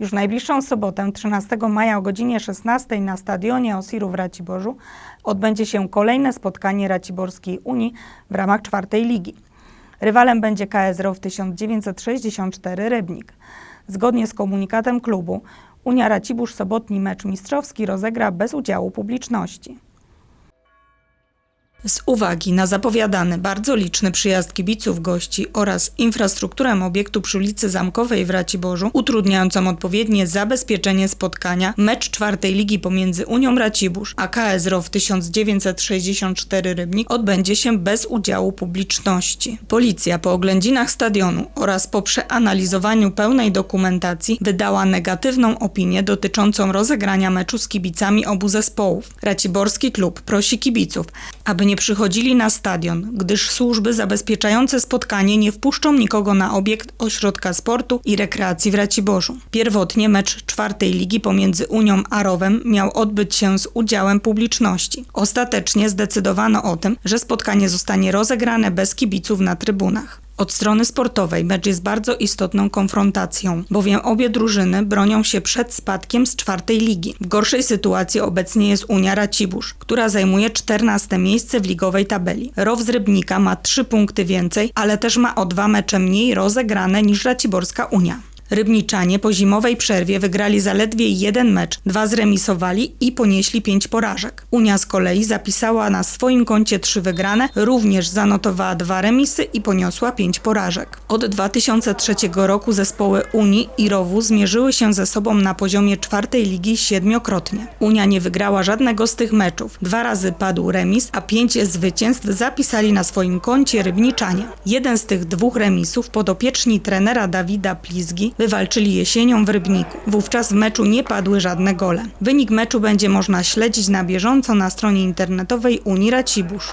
Już w najbliższą sobotę, 13 maja o godzinie 16 na stadionie Osiru w Raciborzu odbędzie się kolejne spotkanie Raciborskiej Unii w ramach czwartej ligi. Rywalem będzie KS ROW 1964 Rybnik. Zgodnie z komunikatem klubu, Unia Racibórz sobotni mecz mistrzowski rozegra bez udziału publiczności. Z uwagi na zapowiadany bardzo liczny przyjazd kibiców gości oraz infrastrukturę obiektu przy ulicy Zamkowej w Raciborzu, utrudniającą odpowiednie zabezpieczenie spotkania, mecz czwartej ligi pomiędzy Unią Racibórz a KS ROW 1964 Rybnik odbędzie się bez udziału publiczności. Policja po oględzinach stadionu oraz po przeanalizowaniu pełnej dokumentacji wydała negatywną opinię dotyczącą rozegrania meczu z kibicami obu zespołów. Raciborski klub prosi kibiców, aby nie przychodzili na stadion, gdyż służby zabezpieczające spotkanie nie wpuszczą nikogo na obiekt ośrodka sportu i rekreacji w Raciborzu. Pierwotnie mecz czwartej ligi pomiędzy Unią a Rowem miał odbyć się z udziałem publiczności. Ostatecznie zdecydowano o tym, że spotkanie zostanie rozegrane bez kibiców na trybunach. Od strony sportowej mecz jest bardzo istotną konfrontacją, bowiem obie drużyny bronią się przed spadkiem z czwartej ligi. W gorszej sytuacji obecnie jest Unia Racibórz, która zajmuje 14 miejsce w ligowej tabeli. Row z Rybnika ma 3 punkty więcej, ale też ma o dwa mecze mniej rozegrane niż Raciborska Unia. Rybniczanie po zimowej przerwie wygrali zaledwie jeden mecz, dwa zremisowali i ponieśli pięć porażek. Unia z kolei zapisała na swoim koncie trzy wygrane, również zanotowała dwa remisy i poniosła pięć porażek. Od 2003 roku zespoły Unii i Rowu zmierzyły się ze sobą na poziomie czwartej ligi siedmiokrotnie. Unia nie wygrała żadnego z tych meczów. Dwa razy padł remis, a pięć zwycięstw zapisali na swoim koncie Rybniczanie. Jeden z tych dwóch remisów podopieczni trenera Dawida Plizgi wywalczyli jesienią w Rybniku. Wówczas w meczu nie padły żadne gole. Wynik meczu będzie można śledzić na bieżąco na stronie internetowej Unii Racibórz.